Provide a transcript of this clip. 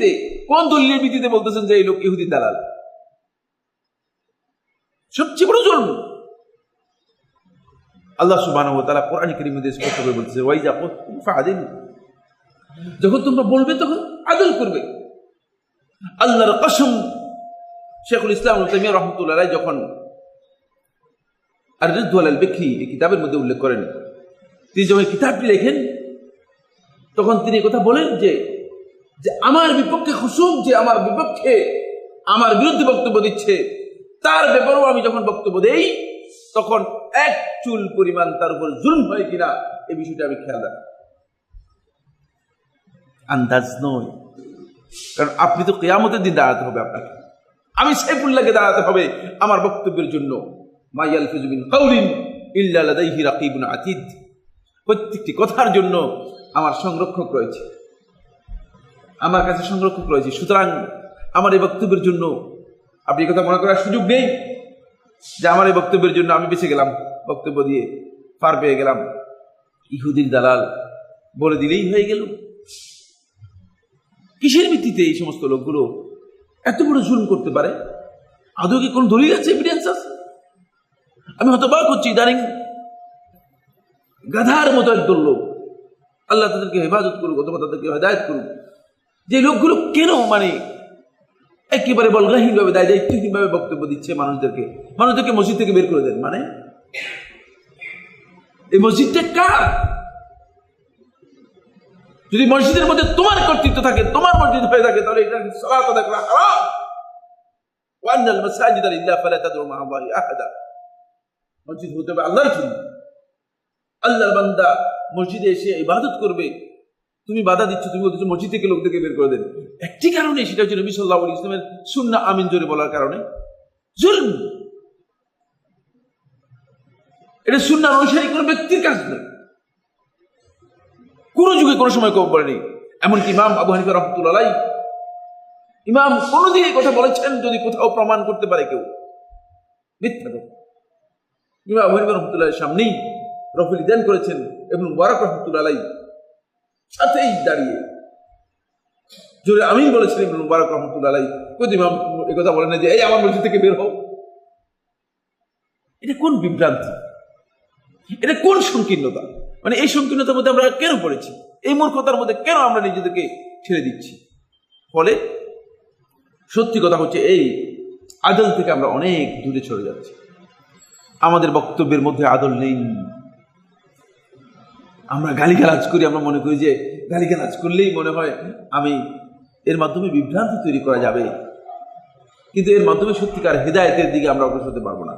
ভিত্তিতে, কোন দলিলের ভিত্তিতে বলতেছেন যে এই লোক ইহুদি দালাল? সবচেয়ে বড় জন্ম আল্লাহ ওয়া কোরআন কারীমের স্পষ্ট করে বলতেছে, ওয়াই যা ফাদিল যখন তোমরা বলবে, তখন আদল করবে। আল্লাহর কসম, শেখুল ইসলাম তাইমিয়া রহমতুল্লাহ যখন আর রিদ্দু আল এই কিতাবের মধ্যে উল্লেখ করেন, তিনি যখন কিতাবটি লেখেন, তখন তিনি কথা বলেন যে যে আমার বিপক্ষে খুসুম যে আমার বিপক্ষে আমার বিরুদ্ধে বক্তব্য দিচ্ছে, তার ব্যাপারেও আমি যখন বক্তব্য দেই, তখন এক চুল পরিমাণ তার উপর জুলম হয় কিনা এই বিষয়টা আমি খেয়াল রাখি। আন্দাজ নয়। কারণ আপনি তো কেয়ামতের দিন দাঁড়াতে হবে আপনাকে। আমি সাইফুল্লাহকে দাঁড়াতে হবে আমার বক্তব্যের জন্য। মাইয়াল ফিজুবিন কাউলিন ইল্লা লাদাইহি রাকিবুন আতিদ। প্রত্যেকটি কথার জন্য আমার সংরক্ষক রয়েছে। আমার কাছে সংরক্ষক রয়েছে সুতরাং আমার এই বক্তব্যের জন্য আপনি কথা মনে করার সুযোগ নেই যে আমার এই বক্তব্যের জন্য আমি বেঁচে গেলাম, বক্তব্য দিয়ে পার পেয়ে গেলাম। ইহুদির দালাল বলে দিলেই হয়ে গেল। কিসের ভিত্তিতে এই সমস্ত লোকগুলো এত বড় জুলুম করতে পারে? আদৌ কি কোন দলিল আছে এভিডেন্স আছে? আমি হতবাক হচ্ছি, ইদানিং গাধার মতো একদল লোক। আল্লাহ তাদেরকে হেফাজত করুক অথবা তাদেরকে হেদায়ত করুক। যে লোকগুলো কেন মানে একেবারে বলগাহীনভাবে দায় দায়িত্বহীনভাবে বক্তব্য দিচ্ছে মানুষদেরকে মানুষদেরকে মসজিদ থেকে বের করে দেন মানে? এই মসজিদটা কার? যদি মসজিদের মধ্যে তোমার কর্তৃত্ব থাকে, তোমার মসজিদ হয়ে থাকে, তাহলে এটা সালাত আদায় হারাম। ওয়ান্নাল মাসাজিদ লিল্লাহ ফালা তাদউ আহাদা। মসজিদ হতে হবে আল্লাহর জন্য। আল্লাহর বান্দা মসজিদে এসে ইবাদত করবে তুমি বাধা দিচ্ছ, তুমি বলছো মসজিদ থেকে লোকদেরকে বের করে দেন। একটি কারণে সেটা হচ্ছে নবী সাল্লাহ ইসলামের সুন্না আমিন জোরে বলার কারণে। এটা সুন্নার অনুসারী কোনো ব্যক্তির কাজ নয়। কোনো যুগে কোনো সময় কেউ বলেনি। এমনকি ইমাম আবু হানিফা রহমতুল্লাহ ইমাম কোনোদিন এই কথা বলেছেন যদি কোথাও প্রমাণ করতে পারে কেউ। মিথ্যা ইমাম আবু হানিফা রহমতুল্লাহ সামনেই রফিল দেন করেছেন। এবং বারাক রহমতুল্লাহ সাথেই দাঁড়িয়ে। জোরে আমি বলেছিলাম, মুবারক রহমতুল্লাহ আলাই কোথায় ইমাম এই কথা বলেন না যে, এই আমার মসজিদ থেকে বের হও। এটা কোন বিভ্রান্তি? এটা কোন সংকীর্ণতা? মানে এই সংকীর্ণতার মধ্যে আমরা কেন পড়েছি? এই মূর্খতার মধ্যে কেন আমরা নিজেদেরকে ছেড়ে দিচ্ছি? ফলে সত্যি কথা হচ্ছে এই আদল থেকে আমরা অনেক দূরে চলে যাচ্ছি। আমাদের বক্তব্যের মধ্যে আদল নেই। আমরা গালিগালাজ করি, আমরা মনে করি যে গালিগালাজ করলেই মনে হয় আমি এর মাধ্যমে বিভ্রান্তি তৈরি করা যাবে। কিন্তু এর মাধ্যমে সত্যিকার হৃদায়তের দিকে আমরা অগ্রসর হতে পারব না।